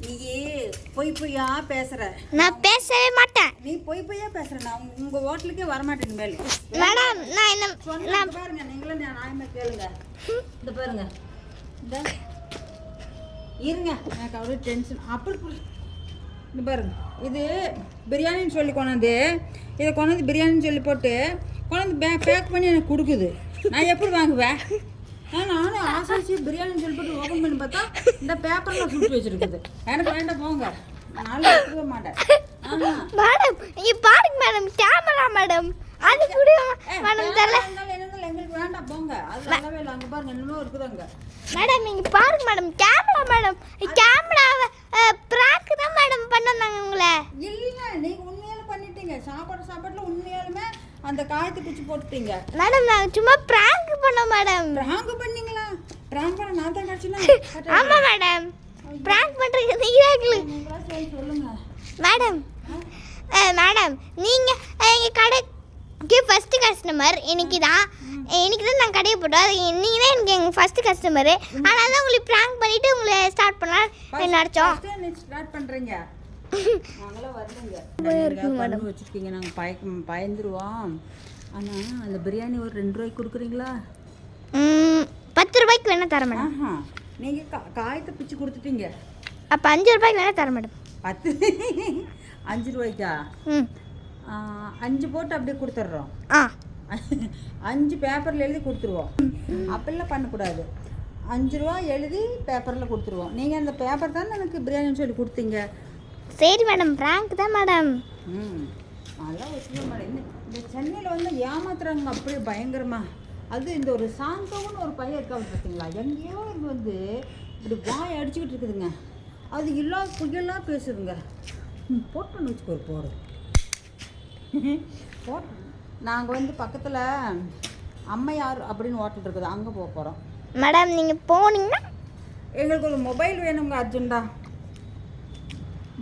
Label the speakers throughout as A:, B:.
A: நீ பொய் பொய்யா பேசுற.
B: நான் பேசவே மாட்டேன்.
A: நீ பொய் பொய்யா பேசுற. நான் உங்க- ஹோட்டலுக்கே வரமாட்டேன் மேலே
B: மேடம் நான் என்ன
A: பாருங்க நீங்களும் நான் நியாயமா கேளுங்க. இந்த பாருங்க. இந்த. இருங்க. எனக்கு அவ்வளோ டென்ஷன் அப்படி இந்த பாருங்க. இது பிரியாணின்னு சொல்லி கொண்டாந்து இதை கொண்டாந்து பிரியாணின்னு சொல்லி போட்டு கொண்டாந்து பே பேக் பண்ணி எனக்கு கொடுக்குது. நான் எப்படி வாங்குவேன்? நானும் ஆசாசி பிரியாணின்னு சொல்லி போட்டு ஓப்பன் பண்ணி பார்த்தா இந்த பேப்பரில் சுட்டு வச்சிருக்குது. எனக்கு வேண்டாம் போங்க. நான் எடுத்துக்க மாட்டேன்.
B: மேடம் இங்க பாருங்க மேடம் கேமரா மேடம். அது கூட மேடம் தெரியல.
A: எங்களுக்கு வேண்டாம் போங்க. அது நல்லாவே இல்லை. அங்கே பாருங்க இன்னும் இருக்குது அங்கே.
B: மேடம் இங்க பாருங்க மேடம் கேமரா மேடம். கேமராவை பிராங்க் தான் மேடம் பண்ணாங்க உங்களை.
A: இல்ல நீங்க உண்மையால பண்ணிட்டீங்க. சாப்பாடு சாப்பாட்டுல உண்மையாலுமே அந்த காயத்தை பிடிச்சி போட்டுட்டீங்க.
B: மேடம் நான் சும்மா பிராங்க் பண்ணோம் மேடம்.
A: ப்ராங்க் பண்ணீங்களா? ப்ராங்க் பண்ண நான் தான் கிடைச்சுனா?
B: ஆமா மேடம். பிராங்க் நீங்களே
A: நீங்களா சரி சொல்லுங்க.
B: மேடம் மேடம் நீங்க எங்க கடைக்கு ஃபர்ஸ்ட் கஸ்டமர் இன்னைக்கு தான் இன்னைக்கு தான் நான் கடையை போட்டோம். அது நீங்க தான் எனக்கு எங்க ஃபர்ஸ்ட் கஸ்டமர் அதனால தான் உங்களுக்கு பிராங்க் பண்ணிட்டு உங்களை ஸ்டார்ட் பண்ணலாம் நினச்சோம்.
A: ஸ்டார்ட் பண்றீங்க? நாங்களாம் வரலங்க. நீங்க வச்சிருக்கீங்க. நாங்க பயந்துருவோம். ஆனா அந்த பிரியாணி ஒரு ரெண்டு ரூபாய்க்கு கொடுக்குறீங்களா?
B: பத்து ரூபாய்க்கு வேணா தரேன் மேடம்.
A: ஆஹா நீங்க கா- காயத்தை பிச்சு கொடுத்துட்டீங்க.
B: அப்போ அஞ்சு ரூபாய்க்கு வேணா தரேன் மேடம்.
A: பத்து அஞ்சு ரூபாய்க்கா?
B: ம்.
A: அஞ்சு போட்டு அப்படியே கொடுத்துட்றோம்.
B: ஆ.
A: அஞ்சு பேப்பரில் எழுதி கொடுத்துருவோம். அப்படிலாம் பண்ணக்கூடாது. அஞ்சு ரூபா எழுதி பேப்பரில் கொடுத்துருவோம். நீங்கள் அந்த பேப்பர் தானே எனக்கு பிரியாணின்னு சொல்லி கொடுத்தீங்க?
B: சரி மேடம் பிராங்க் தான் மேடம்.
A: ம் நல்லா வச்சுக்க மேடம். இந்த சென்னையில் வந்து ஏமாத்துறாங்க அப்படியே பயங்கரமா. அது இந்த ஒரு சாந்தவன்னு ஒரு பையன் இருக்காங்க பார்த்தீங்களா எங்கேயோ இருந்து வந்து இப்படி வாய் அடிச்சுக்கிட்டு இருக்குதுங்க. அது இல்லா புயலாக பேசுதுங்க. போட்டோன்னு வச்சுக்கோ ஒரு போடு. போட்டோம் நாங்கள் வந்து பக்கத்தில் அம்மையார் அப்படின்னு ஹோட்டல் இருக்குது. அங்கே போக போகிறோம்
B: மேடம் நீங்கள் போனீங்கன்னா?
A: எங்களுக்கு ஒரு மொபைல் வேணுங்க அர்ஜென்டா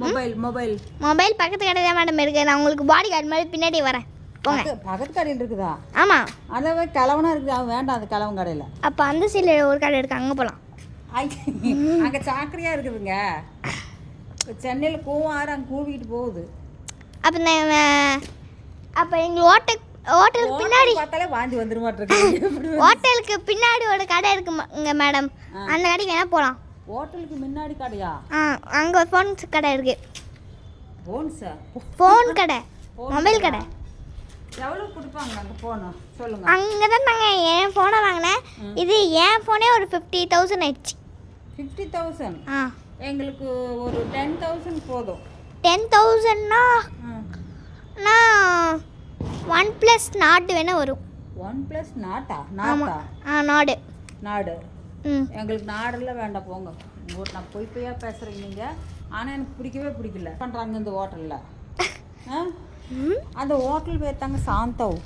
A: மொபைல் மொபைல்.
B: மொபைல் பக்கத்து கடை தான் மேடம் இருக்கு. நான் உங்களுக்கு பாடி கார்டு மாதிரி பின்னாடி வரேன். போங்க
A: பக்க- பக்கத்து கடையில் இருக்குதா?
B: ஆமாம்
A: அதாவது கிழவனா இருக்குது. அவன் வேண்டாம் அது கிழவன் கடையில்.
B: அப்போ அந்த சைடில் ஒரு கடை இருக்கு அங்கே போகலாம்
A: அங்கே சாக்கடையாக இருக்குதுங்க. சென்னையில் கூவாறு அங்கே கூவிக்கிட்டு போகுது.
B: அப்போ நான் அப்போ எங்கள் ஹோட்டல் ஹோட்டலுக்கு பின்னாடி
A: பார்த்தாலே வாந்தி வந்துருமாட்டிருக்கு
B: ஹோட்டலுக்கு பின்னாடி ஒரு கடை இருக்குங்க மேடம். அந்த கடைக்கு வேணால் போகலாம்
A: ஹோட்டலுக்கு முன்னாடி கடையா?
B: ஆ அங்கே ஒரு ஃபோன் கடை இருக்கு.
A: போன்ஸா
B: ஃபோன் கடை. மொபைல் கடை.
A: எவ்வளோ கொடுப்பாங்க அங்கே போகணும் சொல்லுங்க.
B: அங்கே தான் நாங்கள் என் ஃபோனை வாங்கினேன். இது என் ஃபோனே ஒரு ஃபிஃப்டி தௌசண்ட் ஆயிடுச்சு.
A: ஃபிஃப்டி தௌசண்ட்
B: ஆ.
A: எங்களுக்கு ஒரு டென் தௌசண்ட் போதும்.
B: டென் தௌசண்ட்னா நான் ஒன் ப்ளஸ் நாட்டு வேணால் வரும்.
A: One plus நாட்டா? நாட்டா
B: ஆ நாடு.
A: நாடு. எங்களுக்கு நாடெல்லாம் வேண்டாம் போங்க. உங்க நான் பொய் பொய்யா பேசுகிறீங்க நீங்கள் ஆனால் எனக்கு பிடிக்கவே பிடிக்கல. பண்ணுறாங்க இந்த ஹோட்டலில்? ஆ? அந்த ஹோட்டல் பேர் தாங்க சாந்தவ்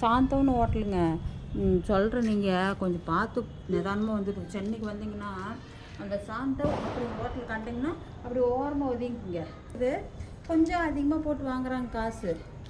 A: சாந்தவ்னு ஹோட்டலுங்க. சொல்கிறேன் நீங்கள் கொஞ்சம் பார்த்து நிதானமாக வந்துட்டு சென்னைக்கு வந்தீங்கன்னா அந்த சாந்தவ் அப்படி ஹோட்டல் கண்டிங்கன்னா அப்படி ஓரமாக ஒதுங்கிங்க இது கொஞ்சம் அதிகமாக போட்டு வாங்குறாங்க காசு.